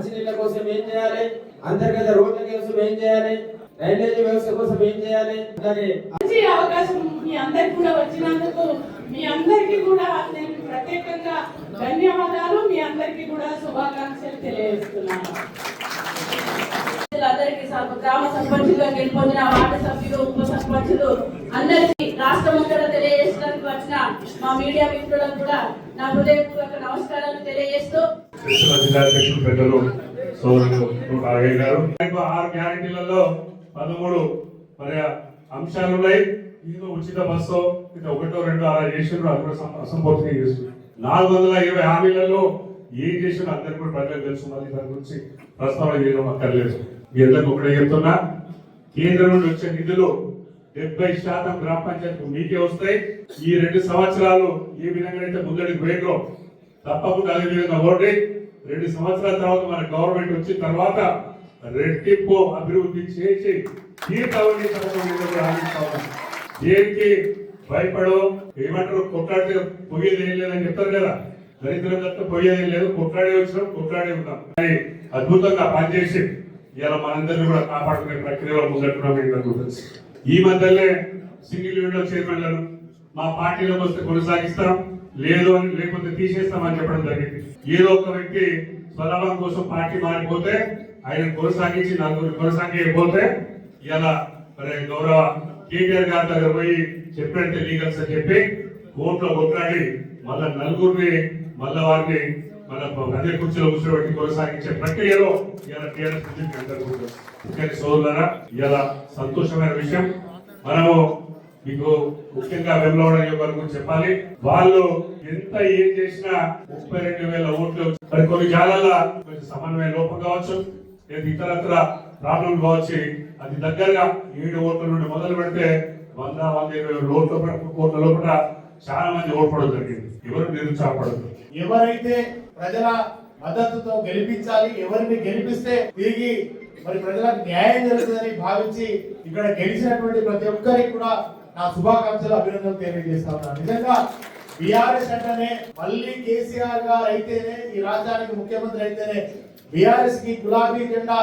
మంచినీళ్ళ కోసం ఏం చేయాలి? అంతర్గత రోడ్ల కోసం ఏం చేయాలి? డ్రైనేజీ వ్యవస్థ కోసం ఏం చేయాలి? అలాగే మంచి అవకాశం మీ అందరికి కూడా వచ్చినందుకు మీ అందరికీ కూడా నేను ప్రత్యేకంగా ధన్యవాదాలు. మీ అందరికీ కూడా శుభాకాంక్షలు తెలియజేస్తున్నాను. అందరికీ గ్రామ సర్పంచులుగా గెలుపొందిన వార్డు సభ్యులు ఉప సర్పంచులు అందరికీ రాష్ట్రం అంతటా తెలియజేసడానికి వచ్చిన మా మీడియా మిత్రులకు కూడా నా హృదయపూర్వక నమస్కారం జిల్లాధ్యక్షులు పెద్దలు సోదరులు రాఘయ్య గారు. ఆరు గ్యారంటీలలో పదమూడు మరి అంశాలు ఉన్నాయి. ఏదో ఉచిత బస్సు ఇక ఒకటో రెండో అలా చేసిండ్రు. అది కూడా అసంపూర్తిగా చేస్తున్నారు నాలుగు వందల ఇరవై హామీలలో ఏం చేసినా అందరికీ కూడా ప్రజలకు తెలుసు. మళ్ళీ దాని గురించి ప్రస్తావన చేయడం అక్కర్లేదు. మీ అందరికి ఒకటే చెప్తున్నా. కేంద్రం నుండి వచ్చే నిధులు డెబ్బై శాతం గ్రామ పంచాయతీ మీకే వస్తాయి. ఈ రెండు సంవత్సరాలు ఏ విధంగా అయితే ముందడికి వేయడం తప్పకుండా అదే విధంగా ఓడి రెండు సంవత్సరాల తర్వాత మన గవర్నమెంట్ వచ్చిన తర్వాత రెట్టింపు అభివృద్ధి చేసి తీర్థవని దేనికి భయపడో ఏమంటారు? కొట్లాడితే పోయేది ఏం లేదని చెప్తారు కదా. దరిద్రం తప్ప పోయేది లేదు. కొట్లాడే వచ్చినాం కొట్లాడే ఉన్నాం. కానీ అద్భుతంగా పనిచేసి ఇలా మనందరినీ కూడా కాపాడుకునే ప్రక్రియలో ముందట్టున్నాం ఈ మధ్యలో సింగిల్ విండో చైర్మన్లను మా పార్టీలోకి వస్తే కొనసాగిస్తాం. లేదు అని లేకపోతే తీసేస్తామని చెప్పడం జరిగింది. ఏదో ఒక వ్యక్తి స్వలాభం కోసం పార్టీ మారిపోతే ఆయన కొనసాగించి నలుగురు కొనసాగించకపోతే ఇలా మరి గౌరవ కేటీఆర్ గారి దగ్గర పోయి చెప్పినట్టే లీగల్స్ అని చెప్పి కోర్టులో కొట్లాడి మళ్ళా నలుగురిని మళ్ళా వారిని మన అదే కుర్చీలో కూర్చోబెట్టి కొనసాగించే ప్రక్రియలో ఇలా టీఆర్ఎస్ అందరూ కూడా ఇలా సంతోషమైన విషయం. మనము మీకు ముఖ్యంగా వెమ్లవాడ గురించి చెప్పాలి. వాళ్ళు ఎంత ఏం చేసినా ముప్పై రెండు వేల ఓట్లు మరి కొన్ని జాలల్లో కొంచెం సమన్వయ లోపం కావచ్చు లేదా ఇతరత్ర ప్రాబ్లం కావచ్చు. అది దగ్గరగా ఏడు ఓట్ల నుండి మొదలు పెడితే వంద వంద ఇరవై ఓట్ల లోపల- లోపల చాలా మంది ఓడిపోవడం జరిగింది. ఎవరు నిరుత్సాహపడదు ఎవరైతే ప్రజల మద్దతుతో గెలిపించాలి ఎవరిని గెలిపిస్తే తిరిగి మరి ప్రజలకు న్యాయం జరుగుతుందని భావించి ఇక్కడ గెలిచినటువంటి ప్రతి ఒక్కరికి కూడా నా శుభాకాంక్షలు అభినందనలు తెలియజేస్తా ఉన్నాను. నిజంగా బీఆర్ఎస్ అంటేనే మళ్ళీ కేసీఆర్ గారు అయితేనే ఈ రాష్ట్రానికి ముఖ్యమంత్రి అయితేనే బీఆర్ఎస్కి గులాబీ జెండా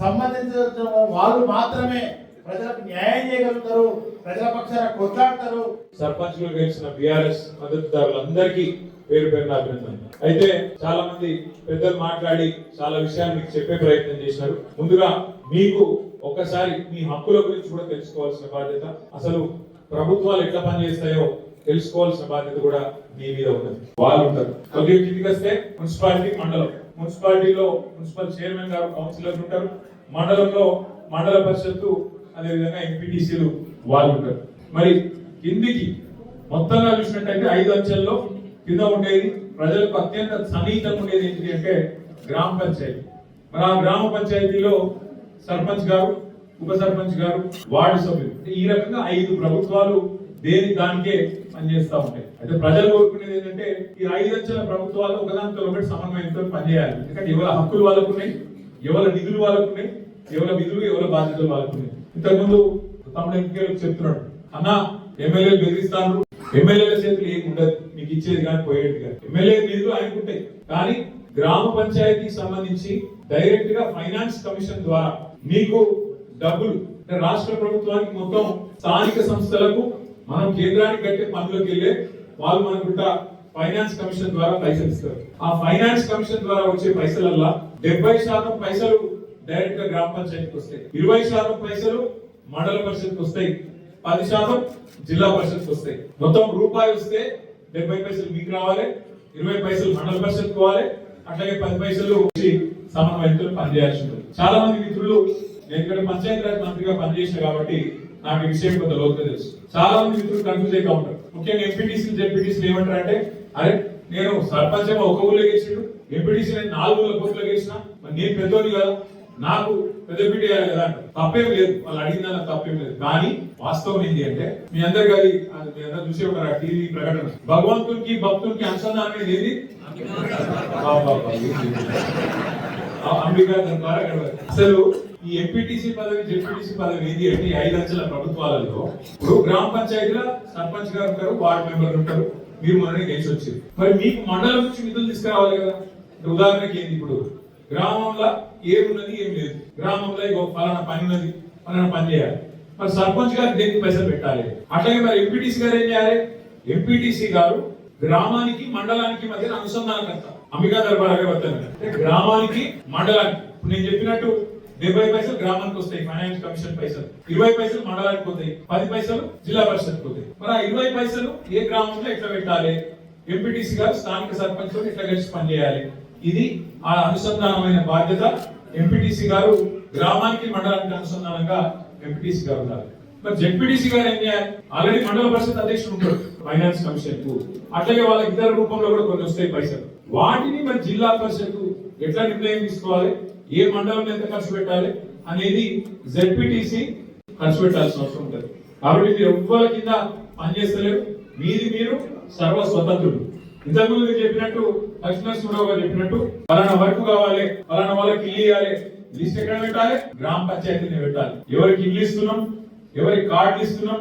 సంబంధించిన వాళ్ళు మాత్రమే ప్రజలకు న్యాయం చేయగలుగుతారు ప్రజల పక్షాన కొట్లాడతారు. సర్పంచ్గా గెలిచిన బీఆర్ఎస్ మద్దతుదారులందరికీ పేరు పేరున అభినందనలు. అయితే చాలా మంది పెద్దలు మాట్లాడి చాలా విషయాలు మీకు చెప్పే ప్రయత్నం చేశారు. ముందుగా మీకు ఒకసారి మీ హక్కుల గురించి కూడా తెలుసుకోవాల్సిన బాధ్యత. అసలు ప్రభుత్వాలు ఎట్లా పనిచేస్తాయో తెలుసుకోవాల్సిన బాధ్యత కూడా మీ మీద ఉన్నది. వాళ్ళు ఉంటారు. కొద్దిగా కిందికి వస్తే మున్సిపాలిటీ మండలం. మున్సిపాలిటీలో మున్సిపల్ చైర్మన్ గారు కౌన్సిలర్స్ ఉంటారు. మండలంలో మండల పరిషత్తు అదేవిధంగా ఎంపీటీసీలు వాళ్ళు ఉంటారు. మరి కిందికి మొత్తంగా చూసినట్టయితే ఐదు అంచెల్లో కింద ఉండేది ప్రజలకు అత్యంత సన్నిహితంగా ఉండేది ఏంటి అంటే గ్రామ పంచాయతీ. మరి ఆ గ్రామ పంచాయతీలో సర్పంచ్ గారు ఉప సర్పంచ్ గారు వార్డు సభ్యులు. ఈ రకంగా ఐదు ప్రభుత్వాలు దేని దానికే పనిచేస్తూ ఉంటాయి. అయితే ప్రజలు కోరుకునేది ఏంటంటే ఈ ఐదు అంచెల ప్రభుత్వాలు ఒకదానితో ఒకటి సమన్వయంతో పనిచేయాలి. ఎందుకంటే ఎవరి హక్కులు వాళ్ళకు ఉన్నాయి ఎవరి నిధులు వాళ్ళకు ఉన్నాయి ఎవరి విధులు ఎవరి బాధ్యతలు వాళ్ళకు ఉన్నాయి ఇంతకుముందు తమ్ముడు ఎంపీలకు చెప్తున్నాడు అన్న ఎమ్మెల్యేలు బెదిరిస్తాను ఎమ్మెల్యేల చేతులు ఏమి ఉండదు మీకు ఇచ్చేది కానీ పోయేది కానీ. ఎమ్మెల్యే నిధులు ఆయనకుంటాయి కానీ గ్రామ పంచాయతీకి సంబంధించి డైరెక్ట్గా ఫైనాన్స్ కమిషన్ ద్వారా మీకు డబ్బులు. రాష్ట్ర ప్రభుత్వానికి మొత్తం స్థానిక సంస్థలకు మనం కేంద్రానికి కట్టే పనులకు వెళ్ళే వాళ్ళు మనకుంటా ఫైనాన్స్ కమిషన్ ద్వారా పైసలు ఇస్తారు. ఆ ఫైనాన్స్ కమిషన్ ద్వారా వచ్చే పైసలల్లా డెబ్బై శాతం పైసలు డైరెక్ట్గా గ్రామ పంచాయతీకి వస్తాయి. ఇరవై శాతం పైసలు మండల పరిషత్కి వస్తాయి. పది శాతం జిల్లా పరిషత్కి వస్తాయి. మొత్తం రూపాయి వస్తే డెబ్బై పైసలు మీకు రావాలి ఇరవై పైసలు మండల పరిషత్ పోవాలి అట్లాగే పది పైసలు వచ్చి సమన్వయంతో పనిచేయాల్సి ఉంటుంది. చాలా మంది మిత్రులు నేను ఇక్కడ పంచాయతీ రాజ్ మంత్రిగా పనిచేసిన కాబట్టి నాకు ఈ విషయం కొంత లోతుగా తెలుసు. చాలా మంది మిత్రులు కన్ఫ్యూజ్ అయిగా ఉంటారు. ముఖ్యంగా ఎంపీటీసీలు జెడ్పీటీసీలు ఏమంటారు అంటే అరే నేను సర్పంచ్ ఒక ఊళ్ళో గెలిచాడు ఎంపీటీసీ నేను నాలుగు ఊళ్ళో పోస్టులో గెలిచిన మరి నేను పెద్దోని కదా? నాకు పెద్ద పీట కదా అంటారు. తప్పేం లేదు. వాళ్ళు అడిగిన దానికి తప్పేం లేదు. కానీ వాస్తవం ఏంటి అంటే మీ అందరు అది మీ అందరు చూసే ఉంటారు టీవీ ప్రకటన. భగవంతునికి భక్తునికి అనుసంధానం అనేది ఏది అంబికా ద్వారా గడవాలి. అసలు ఈ ఎంపీటీసీ పదవి జెడ్పీటీసీ పదవి ఏది అంటే ఐదు లక్షల ప్రభుత్వాలలో ఇప్పుడు గ్రామ పంచాయతీలో సర్పంచ్ గారు ఉంటారు వార్డు మెంబర్ ఉంటారు. మీరు మొన్న గెలిచి వచ్చింది మరి మీకు మండలం నుంచి నిధులు తీసుకురావాలి కదా. ఉదాహరణకి ఏంది ఇప్పుడు? గ్రామంలో ఏమున్నది ఏం లేదు. గ్రామంలో ఇగో ఫలానా పని ఉన్నది ఫలానా పని చేయాలి. మరి సర్పంచ్ గారు దేనికి పైసలు పెట్టాలి? అట్లాగే మరి ఎంపీటీసీ గారు ఏం చేయాలి? ఎంపీటీసీ గారు గ్రామానికి మండలానికి మధ్య అనుసంధానకర్త. అంబికా దర్బార్ అగరవత్తి అంటే గ్రామానికి మండలానికి. ఇప్పుడు నేను చెప్పినట్టు డెబ్బై పైసలు గ్రామానికి వస్తాయి ఫైనాన్స్ కమిషన్ పైసలు. ఇరవై పైసలు మండలానికి పోతాయి పది పైసలు జిల్లా పరిషత్ పోతాయి. మరి ఆ ఇరవై పైసలు ఏ గ్రామంలో ఎట్లా పెట్టాలి? ఎంపీటీసీ గారు స్థానిక సర్పంచ్తో ఎట్లా కలిసి పనిచేయాలి? ఇది ఆ అనుసంధానమైన బాధ్యత ఎంపీటీసీ గారు గ్రామానికి మండలానికి అనుసంధానంగా ఎంపీటీసీ గారు ఉన్నారు మరి జెడ్పీటీసీ గారు ఏం చేయాలి? ఆల్రెడీ మండల పరిషత్ అధ్యక్షుడు ఉంటాడు ఫైనాన్స్ కమిషన్కు అట్లాగే వాళ్ళ ఇతర రూపంలో కూడా కొన్ని వస్తాయి పైసలు. వాటిని మరి జిల్లా పరిషత్ ఎట్లా నిర్ణయం తీసుకోవాలి? ఏ మండలంలో ఎంత ఖర్చు పెట్టాలి అనేది జెడ్పీటీసీ ఖర్చు పెట్టాల్సిన అవసరం ఉంటుంది. కాబట్టి మీరు ఎవ్వరి కింద పనిచేస్తలేరు మీది మీరు సర్వ స్వతంత్రులు ఇంతకుముందు మీరు చెప్పినట్టు లక్ష్మీనరసింహరావు గారు చెప్పినట్టు పలానా వర్క్ కావాలి పలానా వాళ్ళకి ఇల్లు ఇవ్వాలి. లిస్ట్ ఎక్కడ పెట్టాలి? గ్రామ పంచాయతీని పెట్టాలి. ఎవరికి ఇల్లు ఇస్తున్నాం? ఎవరికి కార్డులు ఇస్తున్నాం?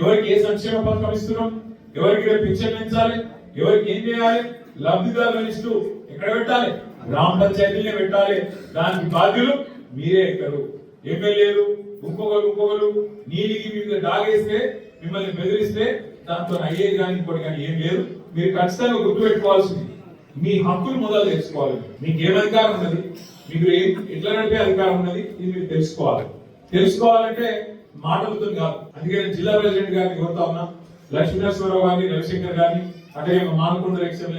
ఎవరికి ఏ సంక్షేమ పథకం ఇస్తున్నాం? ఎవరికి పింఛన్ పెంచాలి? ఎవరికి ఏం చేయాలి? లబ్ధిదారుల లిస్టు ఎక్కడ పెట్టాలి? గ్రామ పంచాయతీలే పెట్టాలి. దానికి బాధ్యులు మీరే ఎక్కరు ఎమ్మెల్యేలు ఇంకొకరు ఇంకొకరు నీలికి మీద దాగేస్తే మిమ్మల్ని బెదిరిస్తే దాంతో అయ్యేది కానీ ఇంకోటి కానీ ఏం లేదు. మీరు ఖచ్చితంగా గుర్తుపెట్టుకోవాల్సింది మీ హక్కులు మొదలు తెలుసుకోవాలి. మీకు ఏం అధికారం ఉన్నది? మీకు ఏం ఎట్లా నడిపే అధికారం ఉన్నది? ఇది మీరు తెలుసుకోవాలి. తెలుసుకోవాలంటే మాటలతో కాదు. అందుకే జిల్లా ప్రెసిడెంట్ గారిని కోరుతా ఉన్నా. లక్ష్మీనరసింహరావు గారిని రవిశంకర్ గారిని అంటే మా మానకొండ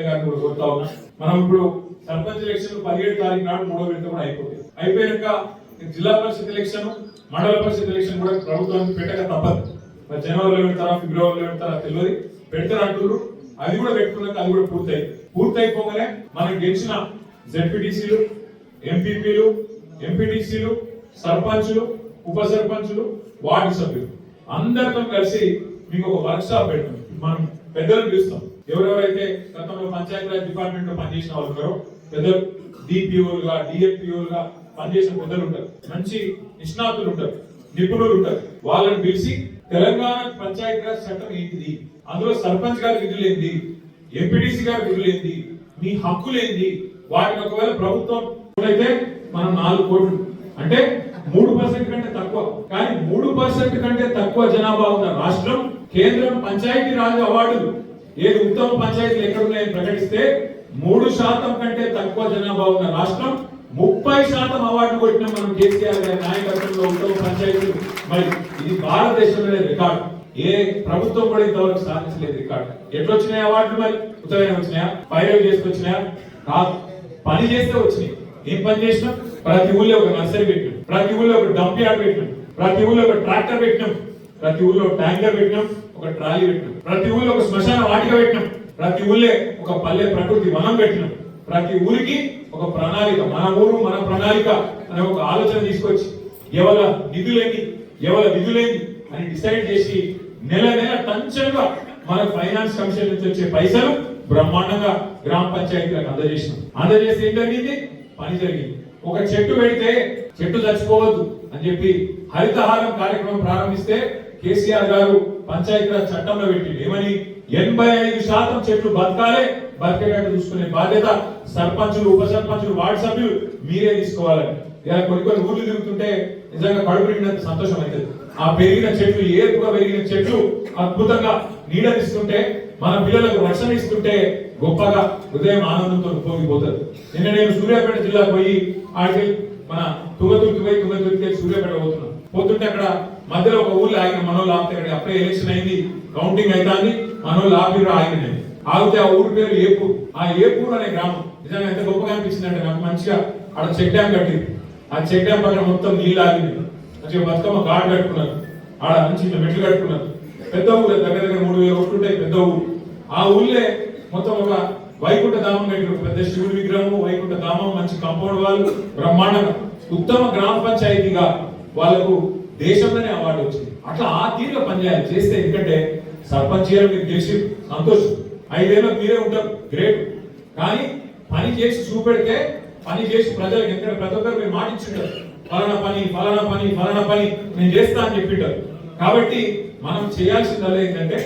కానీ కూడా కోరుతా ఉన్నా. మనం ఇప్పుడు సర్పంచ్ ఎలక్షన్ పదిహేడు తారీఖు నాడు మూడో విడత కూడా అయిపోతుంది అయిపోయాక జిల్లా పరిషత్ ఎలక్షన్ మండల పరిషత్ ఎలక్షన్ కూడా ప్రభుత్వానికి పెట్టక తప్పదు. మరి జనవరిలో పెడతారా ఫిబ్రవరిలో పెడతారా తెలియదు. పెడతారు అంటున్నారు అది కూడా పెట్టుకున్నాక అది కూడా పూర్తయి పూర్తయిపోగానే మనం గెలిచిన జెడ్పీటీసీలు ఎంపీపీలు ఎంపీటీసీలు సర్పంచులు ఉప సర్పంచులు వార్డు సభ్యులు. అందరితో కలిసి మీకు ఒక వర్క్ షాప్ పెట్టాం. మనం పెద్దలు పిలుస్తాం. ఎవరెవరైతే గతంలో పంచాయతీరాజ్ డిపార్ట్మెంట్లో పనిచేసిన వాళ్ళు ఉన్నారో పెద్దలు డిపిఓలుగా డిఎఫ్పిఓలుగా పనిచేసిన పెద్దలు ఉంటారు. మంచి నిష్ణాతులు ఉంటారు. నిపుణులు ఉంటారు. వాళ్ళని పిలిచి తెలంగాణ పంచాయతీరాజ్ చట్టం ఏంటిది? అందులో సర్పంచ్ గారి విధులేంది ఏంటి? ఎంపీటీసీ గారి విధులేంది మీ హక్కులేంది వాటిని ఒకవేళ ప్రభుత్వం అయితే మనం నాలుగు కోట్లు. అంటే మూడు పర్సెంట్ కంటే తక్కువ. కానీ మూడు పర్సెంట్ కంటే తక్కువ జనాభా ఉన్న రాష్ట్రం కేంద్రం పంచాయతీ రాజు అవార్డులు. ఏది ఉత్తమ పంచాయతీలు ఎక్కడున్నాయని ప్రకటిస్తే మూడు శాతం కంటే తక్కువ జనాభా ఉన్న రాష్ట్రం ముప్పై శాతం అవార్డు కొట్టిన మనం కేసీఆర్ గారి నాయకత్వంలో ఉత్తమ పంచాయతీలు. మరి ఇది భారతదేశంలోనే రికార్డు. ఏ ప్రభుత్వం కూడా ఇంతవరకు సాధించలేదు రికార్డు. ఎట్లొచ్చినాయి అవార్డులు మరి? ఉత్తమైన వచ్చినాయా? పైరవ్ చేసుకొచ్చినాయా? కాదు పని చేస్తే వచ్చినాయి. ఏం పని చేసినాం? ప్రతి ఊళ్ళో ఒక నర్సరీ పెట్టినాం. ప్రతి ఊళ్ళో ఒక డంప్ యార్డ్ పెట్టినాం. ప్రతి ఊళ్ళో ఒక ట్రాక్టర్ పెట్టినాం. ప్రతి ఊళ్ళో ట్యాంకర్ పెట్టినాం ఒక ట్రాలీ పెట్టినాం. ప్రతి ఊళ్ళో ఒక శ్మశాన వాటిక పెట్టినాం. ప్రతి ఊళ్ళే ఒక పల్లె ప్రకృతి వనం పెట్టినాం. ప్రతి ఊరికి ఒక ప్రణాళిక మన ఊరు మన ప్రణాళిక అనే ఒక ఆలోచన తీసుకొచ్చి ఎవల నిధులేని ఎవల విధులేని అని డిసైడ్ చేసి నెల నెల టంచన్గా మన ఫైనాన్స్ కమిషన్ నుంచి వచ్చే పైసలు బ్రహ్మాండంగా గ్రామ పంచాయతీలకు అందజేసినాం. అందజేస్తే ఏం జరిగింది? పని జరిగింది. ఒక చెట్టు పెడితే చెట్టు చచ్చిపోవద్దు అని చెప్పి హరితహారం కార్యక్రమం ప్రారంభిస్తే కేసీఆర్ గారు పంచాయతీరాజ్ చట్టంలో పెట్టింది ఏమని? ఎనభై ఐదు శాతం చెట్లు బతకాలే బతికేటట్టు చూసుకునే బాధ్యత సర్పంచులు ఉప సర్పంచులు వార్డు సభ్యులు మీరే తీసుకోవాలని. ఇలా కొన్ని కొన్ని ఊర్లు తిరుగుతుంటే నిజంగా కడుపు సంతోషం అవుతుంది. ఆ పెరిగిన చెట్లు ఏపుగా పెరిగిన చెట్లు అద్భుతంగా నీడనిస్తుంటే మన పిల్లలకు రక్షణ ఇస్తుంటే గొప్పగా హృదయం ఆనందంతో పోగిపోతుంది నిన్న నేను సూర్యాపేట జిల్లాకు పోయి ఆడికి మన తుంగతుర్తి పోయి తుంగతుర్తి సూర్యాపేట పోతున్నాను. పోతుంటే అక్కడ మధ్యలో ఒక ఊళ్ళో ఆగిన మనోళ్ళు ఆపుతాడు అప్పుడే ఎలక్షన్ అయింది. కౌంటింగ్ అవుతాంది మనోళ్ళు ఆపిరు ఆగినాయి ఆగితే ఆ ఊరి పేరు ఏపూర్ ఆ ఏపూర్ అనే గ్రామం. నిజంగా ఎంత గొప్పగా అనిపించిందంటే నాకు మంచిగా అక్కడ చెక్ డ్యామ్ కట్టింది ఆ చెక్ డ్యామ్ పక్కన మొత్తం నీళ్ళు ఆగింది మంచిగా బతుకమ్మ ఘాట్ కట్టుకున్నారు. ఆడ మంచి మెట్లు కట్టుకున్నారు. పెద్ద ఊరు దగ్గర దగ్గర మూడు వేల ఒకటి ఉంటాయి పెద్ద ఊరు. ఆ ఊళ్ళే మొత్తం ఒక వైకుంఠ ధామం కట్టిన పెద్ద శివుడి విగ్రహం వైకుంఠ ధామం మంచి కాంపౌండ్ వాళ్ళు బ్రహ్మాండంగా. ఉత్తమ గ్రామ పంచాయతీగా వాళ్ళకు దేశంలోనే అవార్డు వచ్చింది. అట్లా ఆ తీరులో పనిచేయాలి. చేస్తే ఎందుకంటే సర్పంచ్ చేయాలి మీకు తెలిసి సంతోషం. ఐదేళ్ళకి మీరే ఉంటారు. గ్రేట్ కానీ పని చేసి చూపెడితే పని చేసి ప్రజలకు ఎందుకంటే ప్రతి ఒక్కరు మీరు మాటించుంటారు ఫలానా పని ఫలానా పని ఫలానా పని నేను చేస్తా అని చెప్పింటారు. కాబట్టి మనం చేయాల్సిందల్లా ఏంటంటే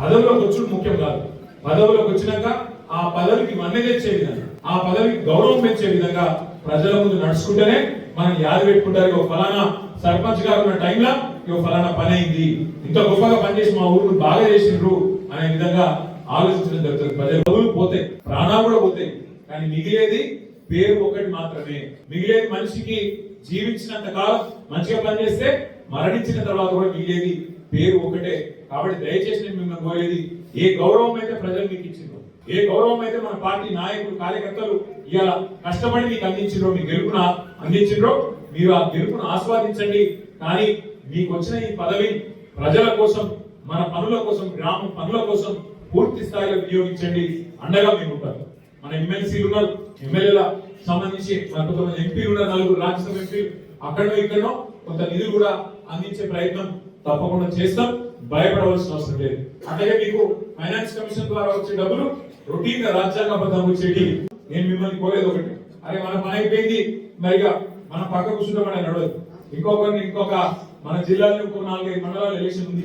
పదవిలోకి వచ్చుడు ముఖ్యం కాదు. పదవిలోకి వచ్చినాక ఆ పదవికి మన్నె తెచ్చే విధంగా ఆ పదవికి గౌరవం పెంచే విధంగా ప్రజల ముందు నడుచుకుంటేనే మనం యాది పెట్టుకుంటారు ఇగో ఫలానా సర్పంచ్ గారు ఉన్న టైంలో ఇగో ఫలానా పని అయింది. ఇంత గొప్పగా పనిచేసి మా ఊరు బాగా చేసిండ్రు అనే విధంగా ఆలోచించడం జరుగుతుంది. ప్రజలు రోజులు పోతాయి ప్రాణాలు కూడా పోతాయి. కానీ మిగిలేది పేరు ఒకటి మాత్రమే. మిగిలేది మనిషికి జీవించినంత కాలం మంచిగా పనిచేస్తే మరణించిన తర్వాత కూడా మిగిలేది పేరు ఒకటే. కాబట్టి దయచేసి నేను మిమ్మల్ని కోరేది ఏ గౌరవం అయితే ప్రజలు మీకు ఇచ్చిందో ఏ గౌరవం అయితే మన పార్టీ నాయకులు కార్యకర్తలు ఇలా కష్టపడి మీకు అందించిందో మీ గెలుపున అందించిండ్రో మీరు ఆ గెలుపును ఆస్వాదించండి. కానీ మీకు వచ్చిన ఈ పదవి ప్రజల కోసం మన పనుల కోసం గ్రామం పనుల కోసం పూర్తి స్థాయిలో వినియోగించండి. అండగా మేము ఉంటారు మన ఎమ్మెల్సీలు ఉన్నారు ఎమ్మెల్యేల సంబంధించి కొంతమంది ఎంపీలు ఉన్నారు నలుగురు రాజ్యసభ ఎంపీలు. అక్కడో ఇక్కడో కొంత నిధులు కూడా అందించే ప్రయత్నం తప్పకుండా చేస్తాం. భయపడవలసిన అవసరం లేదు. అలాగే మీకు ఫైనాన్స్ కమిషన్ ద్వారా వచ్చే డబ్బులు రొటీన్గా రాజ్యాంగబద్ధంగా వచ్చేటి నేను మిమ్మల్ని కోరేది ఒకటి. అరే మన పని అయిపోయింది. మరిగా మన పక్క కూర్చుంటామని నడవదు. ఇంకొకరిని ఇంకొక మన జిల్లాలో ఇంకొక నాలుగైదు మండలాలు ఎలక్షన్ ఉంది.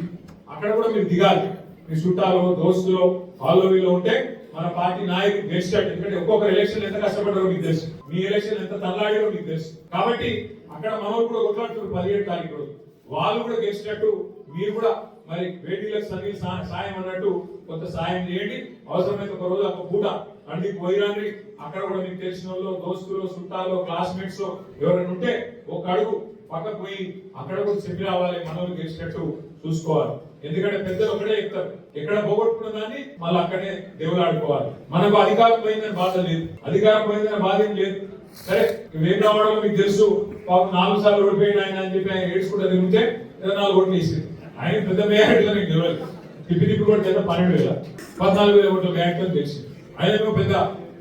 అక్కడ కూడా మీరు దిగాలి. మీ చుట్టాలు దోస్తులు ఫాలోవీలో ఉంటే మన పార్టీ నాయకుడు గెలిచాడు ఎందుకంటే ఒక్కొక్కరు ఎలక్షన్ ఎంత కష్టపడ్డారో మీకు తెలుసు. మీ ఎలక్షన్ ఎంత తల్లాడారో మీకు తెలుసు. కాబట్టి అక్కడ మనోళ్ళు కూడా కొట్లాడుతున్నారు పదిహేడు తారీఖు రోజు. వాళ్ళు కూడా గెలిచినట్టు మీరు కూడా మరి వేటీలకు సరి సాయం అన్నట్టు కొంత సాయం చేయండి. అవసరమైతే ఒక రోజు ఒక పూట అడిగి పోయిరాండి అక్కడ కూడా మీకు తెలిసిన వాళ్ళు దోస్తులు చుట్టాలు క్లాస్మేట్స్ ఎవరైనా ఉంటే ఒక అడుగు పక్కకు పోయి అక్కడ కూడా చెప్పి రావాలి మనోళ్ళు గెలిచినట్టు చూసుకోవాలి. ఎందుకంటే పెద్దలు ఒకటే చెప్తారు ఎక్కడ పోగొట్టుకున్న దాన్ని మళ్ళీ అక్కడే దేవుడు ఆడుకోవాలి మనకు అధికారం పోయిందని బాధ లేదు. అధికారం పోయిందని బాధ ఏం లేదు. సరే ఏం రావడం మీకు తెలుసు పాపం నాలుగు సార్లు ఓడిపోయిన ఆయన అని చెప్పి ఆయన ఏడ్చుకుంటే తిరిగితే ఇరవై నాలుగు ఓట్లు వేసింది ఆయన పెద్ద మేయట్లో మీకు తెలియదు తిప్పి తిప్పి కూడా చేత పన్నెండు వేల పద్నాలుగు వేల ఓట్లు మేయట్లో తెలిసింది. ఆయన పెద్ద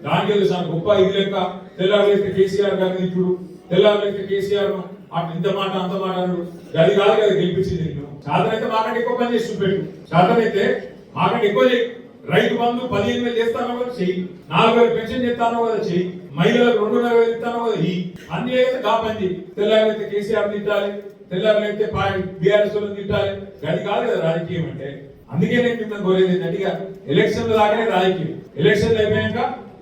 దానికి తెలుసు గొప్ప ఇది లెక్క తెల్లారులైతే కేసీఆర్ గారిని ఇప్పుడు తెల్లారులైతే కేసీఆర్ అటు ఇంత మాట అంత మాట అన్నాడు. గది కాదు కదా గెలిపించింది నేను. అయితే మాకంటే ఎక్కువ పని చేసి చూపెట్టు. సాధనైతే మాకంటే ఎక్కువ చేయి. రైతు బంధు పదిహేను వేలు చేస్తానో కదా చెయ్యి. నాలుగు వేలు పెన్షన్ చేస్తానో కదా చెయ్యి. మహిళలకు రెండున్నర వేలు ఇస్తానో కదా ఈ. అన్ని అయితే కా పని చెయ్యి. తెల్లారైతే కేసీఆర్ తిట్టాలి. తెల్లారులైతే బీఆర్ఎస్ వాళ్ళని తిట్టాలి. గది కాదు కదా రాజకీయం అంటే. అందుకే నేను మిమ్మల్ని కోరేది ఏంటంటే ఇక ఎలక్షన్లు దాకానే రాజకీయం. ఎలక్షన్లు అయిపోయాక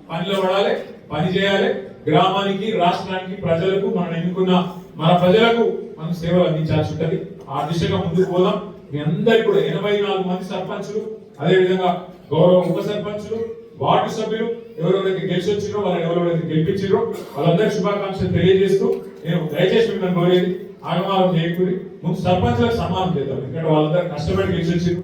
పనిలో పడాలి పని చేయాలి. గ్రామానికి రాష్ట్రానికి ప్రజలకు మనం ఎన్నుకున్న మన ప్రజలకు మనం సేవలు అందించాల్సి ఉంటుంది. ఆ దిశగా ముందుకు పోదాం. మీ అందరికి కూడా ఎనభై నాలుగు మంది సర్పంచులు అదేవిధంగా గౌరవ ఉప సర్పంచులు వార్డు సభ్యులు ఎవరెవరైతే గెలిచి వచ్చిరో వాళ్ళు ఎవరెవరైతే గెలిపించారో వాళ్ళందరికీ శుభాకాంక్షలు తెలియజేస్తూ నేను దయచేసి మిమ్మల్ని కోరేది ఆగమాగం చేయకూడదు ముందు సర్పంచులకు సమానం చేద్దాం. ఎందుకంటే వాళ్ళందరూ కష్టపడి గెలిచి వచ్చిర్రు.